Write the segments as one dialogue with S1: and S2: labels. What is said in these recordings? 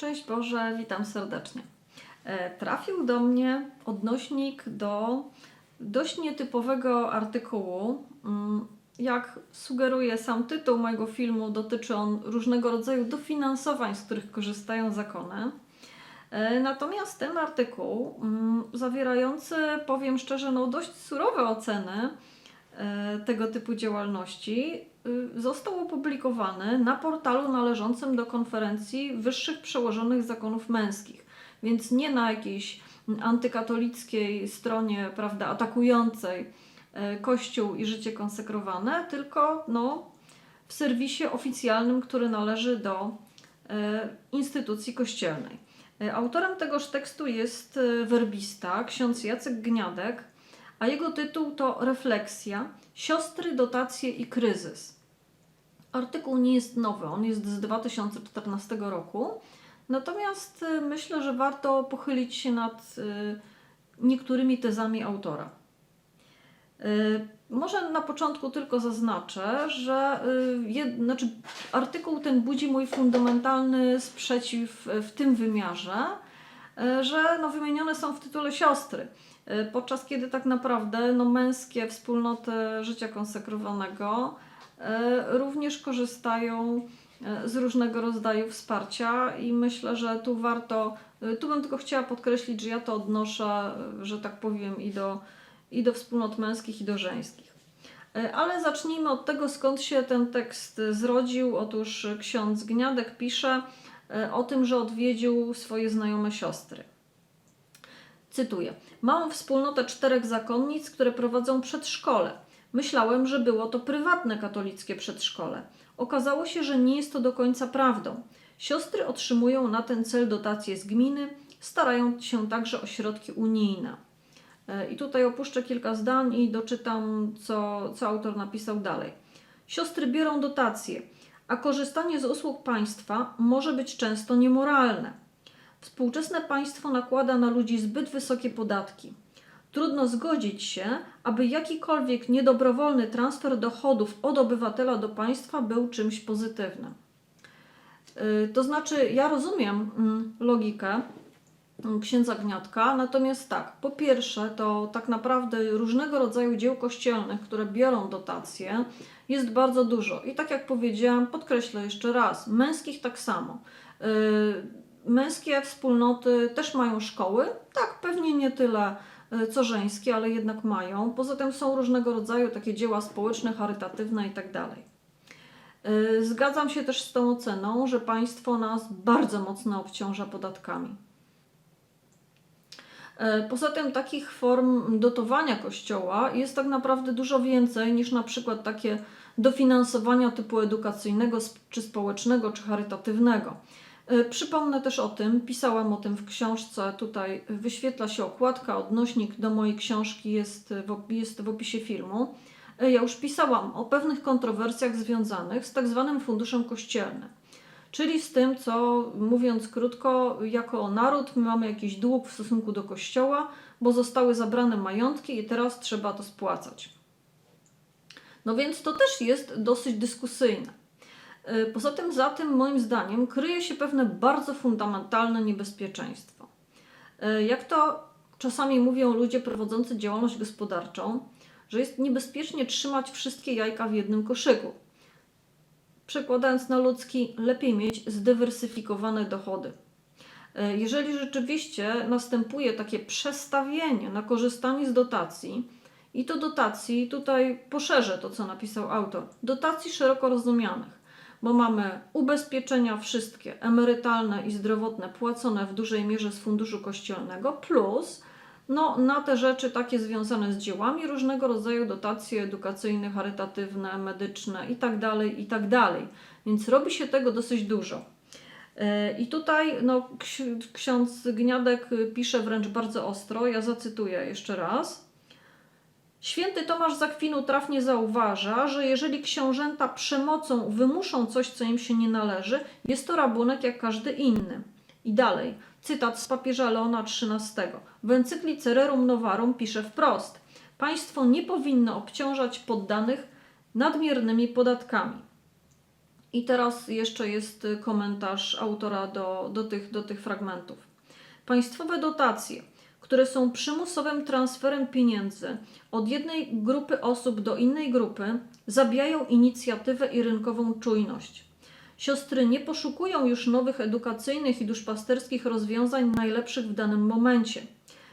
S1: Szczęść Boże, witam serdecznie. E, Trafił do mnie odnośnik do dość nietypowego artykułu. Mm, Jak sugeruje sam tytuł mojego filmu, dotyczy on różnego rodzaju dofinansowań, z których korzystają zakony. E, Natomiast ten artykuł, mm, zawierający, powiem szczerze, no dość surowe oceny tego typu działalności, y, został opublikowany na portalu należącym do konferencji wyższych przełożonych zakonów męskich, więc nie na jakiejś antykatolickiej stronie, prawda, atakującej e, Kościół i życie konsekrowane, tylko no, w serwisie oficjalnym, który należy do e, instytucji kościelnej. E, Autorem tegoż tekstu jest e, werbista, ksiądz Jacek Gniadek, a jego tytuł to Refleksja, siostry, dotacje i kryzys. Artykuł nie jest nowy, on jest z 2014 roku, natomiast e, myślę, że warto pochylić się nad e, niektórymi tezami autora. E, Może na początku tylko zaznaczę, że jed, znaczy artykuł ten budzi mój fundamentalny sprzeciw w tym wymiarze, że no, wymienione są w tytule siostry, podczas kiedy tak naprawdę no, męskie wspólnoty życia konsekrowanego e, również korzystają e, z różnego rodzaju wsparcia i myślę, że tu warto, e, tu bym tylko chciała podkreślić, że ja to odnoszę, e, że tak powiem, i do, i do wspólnot męskich, i do żeńskich. E, Ale zacznijmy od tego, skąd się ten tekst zrodził. Otóż ksiądz Gniadek pisze e, o tym, że odwiedził swoje znajome siostry. Cytuję: Mam wspólnotę czterech zakonnic, które prowadzą przedszkole. Myślałem, że było to prywatne katolickie przedszkole. Okazało się, że nie jest to do końca prawdą. Siostry otrzymują na ten cel dotacje z gminy, starają się także o środki unijne. E, I tutaj opuszczę kilka zdań i doczytam, co, co autor napisał dalej. Siostry biorą dotacje, a korzystanie z usług państwa może być często niemoralne. Współczesne państwo nakłada na ludzi zbyt wysokie podatki. Trudno zgodzić się, aby jakikolwiek niedobrowolny transfer dochodów od obywatela do państwa był czymś pozytywnym. Yy, To znaczy, ja rozumiem mm, logikę mm, księdza Gniatka, natomiast tak, po pierwsze, to tak naprawdę różnego rodzaju dzieł kościelnych, które biorą dotacje, jest bardzo dużo. I tak jak powiedziałam, podkreślę jeszcze raz, męskich tak samo. Męskie wspólnoty też mają szkoły, tak, pewnie nie tyle y, co żeńskie, ale jednak mają. Poza tym są różnego rodzaju takie dzieła społeczne, charytatywne itd. Y, Zgadzam się też z tą oceną, że państwo nas bardzo mocno obciąża podatkami. Y, Poza tym takich form dotowania kościoła jest tak naprawdę dużo więcej niż na przykład takie dofinansowania typu edukacyjnego czy społecznego czy charytatywnego. Y, Przypomnę też o tym, pisałam o tym w książce, tutaj wyświetla się okładka, odnośnik do mojej książki jest w, jest w opisie filmu. Y, Ja już pisałam o pewnych kontrowersjach związanych z tak zwanym funduszem kościelnym. Czyli z tym, co mówiąc krótko, jako naród my mamy jakiś dług w stosunku do kościoła, bo zostały zabrane majątki i teraz trzeba to spłacać. No więc to też jest dosyć dyskusyjne. Y, Poza tym, za tym moim zdaniem kryje się pewne bardzo fundamentalne niebezpieczeństwo. Y, Jak to czasami mówią ludzie prowadzący działalność gospodarczą, że jest niebezpiecznie trzymać wszystkie jajka w jednym koszyku. Przekładając na ludzki, lepiej mieć zdywersyfikowane dochody. Y, Jeżeli rzeczywiście następuje takie przestawienie na korzystanie z dotacji, i to dotacji, tutaj poszerzę to, co napisał autor, dotacji szeroko rozumianych, bo mamy ubezpieczenia wszystkie, emerytalne i zdrowotne, płacone w dużej mierze z funduszu kościelnego, plus no, na te rzeczy takie związane z dziełami, różnego rodzaju dotacje edukacyjne, charytatywne, medyczne itd., itd. Więc robi się tego dosyć dużo. E, I tutaj no, ksi- ksiądz Gniadek y, pisze wręcz bardzo ostro, ja zacytuję jeszcze raz. Święty Tomasz z Akwinu trafnie zauważa, że jeżeli książęta przemocą wymuszą coś, co im się nie należy, jest to rabunek jak każdy inny. I dalej, cytat z papieża Leona XIII. W encykli Cererum Novarum pisze wprost: Państwo nie powinno obciążać poddanych nadmiernymi podatkami. I teraz jeszcze jest komentarz autora do, do, tych, do tych fragmentów. Państwowe dotacje, które są przymusowym transferem pieniędzy od jednej grupy osób do innej grupy, zabijają inicjatywę i rynkową czujność. Siostry nie poszukują już nowych edukacyjnych i duszpasterskich rozwiązań najlepszych w danym momencie.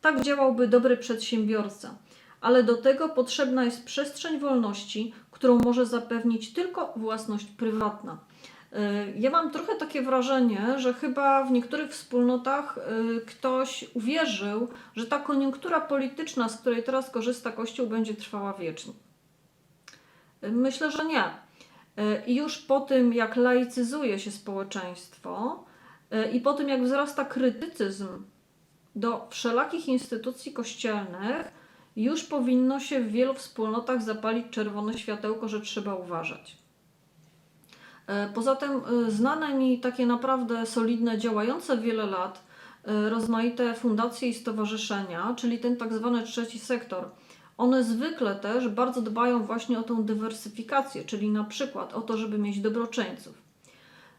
S1: Tak działałby dobry przedsiębiorca, ale do tego potrzebna jest przestrzeń wolności, którą może zapewnić tylko własność prywatna. Y, Ja mam trochę takie wrażenie, że chyba w niektórych wspólnotach y, ktoś uwierzył, że ta koniunktura polityczna, z której teraz korzysta Kościół, będzie trwała wiecznie. Y, Myślę, że nie. I już po tym, jak laicyzuje się społeczeństwo i po tym, jak wzrasta krytycyzm do wszelakich instytucji kościelnych, już powinno się w wielu wspólnotach zapalić czerwone światełko, że trzeba uważać. E, Poza tym y, znane mi takie naprawdę solidne, działające wiele lat y, rozmaite fundacje i stowarzyszenia, czyli ten tak zwany trzeci sektor. One zwykle też bardzo dbają właśnie o tą dywersyfikację, czyli na przykład o to, żeby mieć dobroczyńców.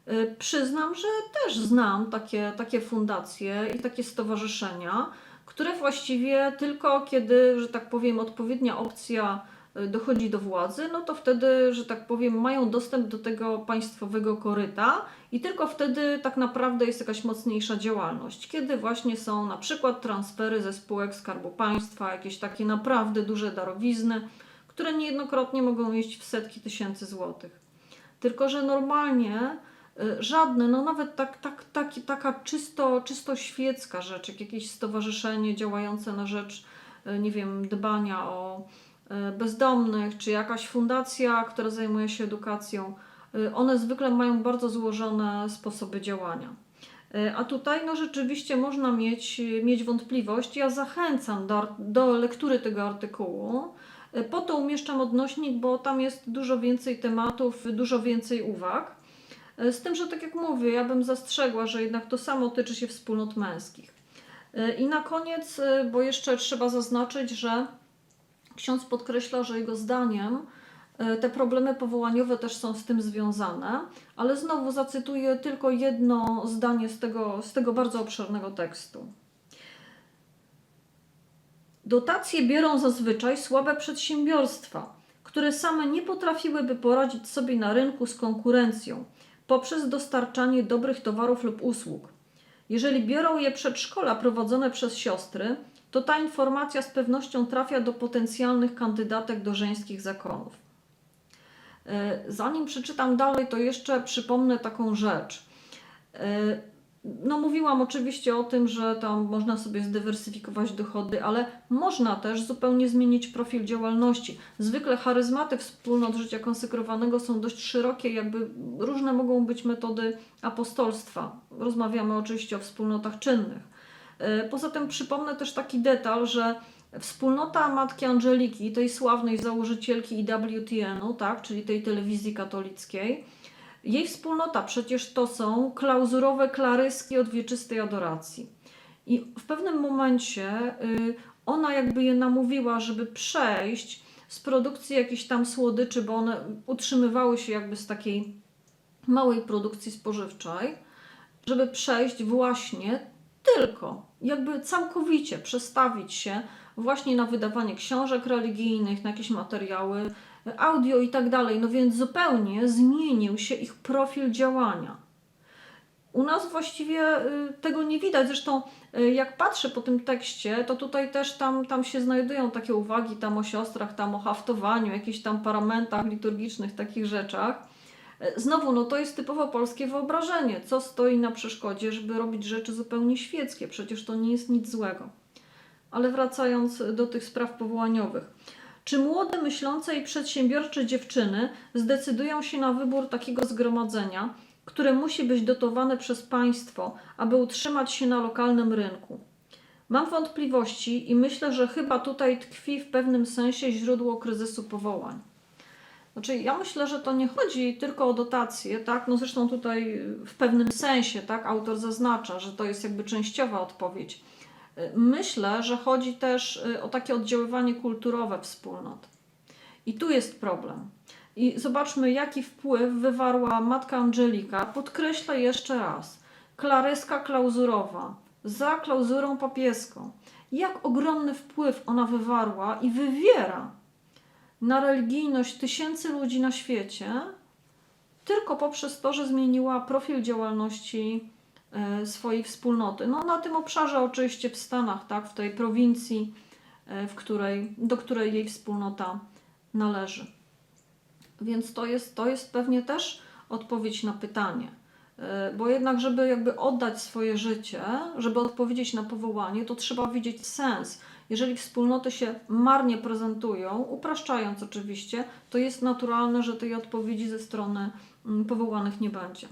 S1: Y, Przyznam, że też znam takie, takie fundacje i takie stowarzyszenia, które właściwie tylko kiedy, że tak powiem, odpowiednia opcja dochodzi do władzy, no to wtedy, że tak powiem, mają dostęp do tego państwowego koryta i tylko wtedy tak naprawdę jest jakaś mocniejsza działalność. Kiedy właśnie są na przykład transfery ze spółek Skarbu Państwa, jakieś takie naprawdę duże darowizny, które niejednokrotnie mogą iść w setki tysięcy złotych. Tylko, że normalnie y, żadne, no nawet tak, tak, tak, taka czysto, czysto świecka rzecz, jak jakieś stowarzyszenie działające na rzecz, y, nie wiem, dbania o y, bezdomnych, czy jakaś fundacja, która zajmuje się edukacją, y, one zwykle mają bardzo złożone sposoby działania. Y, A tutaj no rzeczywiście można mieć, mieć wątpliwość. Ja zachęcam do, do lektury tego artykułu. Po to umieszczam odnośnik, bo tam jest dużo więcej tematów, dużo więcej uwag. Z tym, że tak jak mówię, ja bym zastrzegła, że jednak to samo tyczy się wspólnot męskich. I na koniec, bo jeszcze trzeba zaznaczyć, że ksiądz podkreśla, że jego zdaniem y, te problemy powołaniowe też są z tym związane, ale znowu zacytuję tylko jedno zdanie z tego, z tego bardzo obszernego tekstu. Dotacje biorą zazwyczaj słabe przedsiębiorstwa, które same nie potrafiłyby poradzić sobie na rynku z konkurencją poprzez dostarczanie dobrych towarów lub usług. Jeżeli biorą je przedszkola prowadzone przez siostry, to ta informacja z pewnością trafia do potencjalnych kandydatek do żeńskich zakonów. E, Zanim przeczytam dalej, to jeszcze przypomnę taką rzecz. E, No, mówiłam oczywiście o tym, że tam można sobie zdywersyfikować dochody, ale można też zupełnie zmienić profil działalności. Zwykle charyzmaty wspólnot życia konsekrowanego są dość szerokie, jakby różne mogą być metody apostolstwa. Rozmawiamy oczywiście o wspólnotach czynnych. E, Poza tym przypomnę też taki detal, że wspólnota Matki Angeliki, tej sławnej założycielki IWTN-u, tak, czyli tej telewizji katolickiej, jej wspólnota przecież to są klauzurowe klaryski od wieczystej adoracji. I w pewnym momencie y, ona jakby je namówiła, żeby przejść z produkcji jakichś tam słodyczy, bo one utrzymywały się jakby z takiej małej produkcji spożywczej, żeby przejść właśnie tylko, jakby całkowicie przestawić się właśnie na wydawanie książek religijnych, na jakieś materiały audio i tak dalej. No więc zupełnie zmienił się ich profil działania. U nas właściwie y, tego nie widać. Zresztą, y, jak patrzę po tym tekście, to tutaj też tam, tam się znajdują takie uwagi tam o siostrach, tam o haftowaniu, jakichś tam paramentach liturgicznych, takich rzeczach. Y, Znowu, no to jest typowo polskie wyobrażenie. Co stoi na przeszkodzie, żeby robić rzeczy zupełnie świeckie? Przecież to nie jest nic złego. Ale wracając do tych spraw powołaniowych. Czy młode, myślące i przedsiębiorcze dziewczyny zdecydują się na wybór takiego zgromadzenia, które musi być dotowane przez państwo, aby utrzymać się na lokalnym rynku? Mam wątpliwości i myślę, że chyba tutaj tkwi w pewnym sensie źródło kryzysu powołań. Znaczy, ja myślę, że to nie chodzi tylko o dotacje, tak? No zresztą tutaj w pewnym sensie, tak, autor zaznacza, że to jest jakby częściowa odpowiedź. Myślę, że chodzi też y, o takie oddziaływanie kulturowe wspólnot. I tu jest problem. I zobaczmy, jaki wpływ wywarła matka Angelika. Podkreślę jeszcze raz. Klaryska klauzurowa za klauzurą papieską. Jak ogromny wpływ ona wywarła i wywiera na religijność tysięcy ludzi na świecie, tylko poprzez to, że zmieniła profil działalności e, swojej wspólnoty. No, na tym obszarze, oczywiście w Stanach, tak, w tej prowincji, e, w której, do której jej wspólnota należy. Więc to jest, to jest pewnie też odpowiedź na pytanie. E, Bo jednak, żeby jakby oddać swoje życie, żeby odpowiedzieć na powołanie, to trzeba widzieć sens. Jeżeli wspólnoty się marnie prezentują, upraszczając oczywiście, to jest naturalne, że tej odpowiedzi ze strony mm, powołanych nie będzie.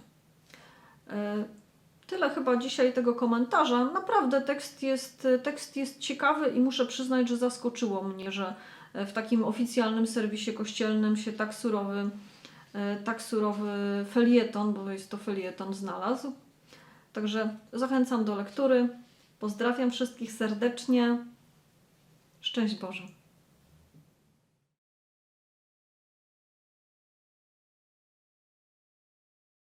S1: E, Tyle chyba dzisiaj tego komentarza. Naprawdę tekst jest, tekst jest ciekawy i muszę przyznać, że zaskoczyło mnie, że e, w takim oficjalnym serwisie kościelnym się tak surowy, e, tak surowy felieton, bo jest to felieton, znalazł. Także zachęcam do lektury. Pozdrawiam wszystkich serdecznie. Szczęść Boże.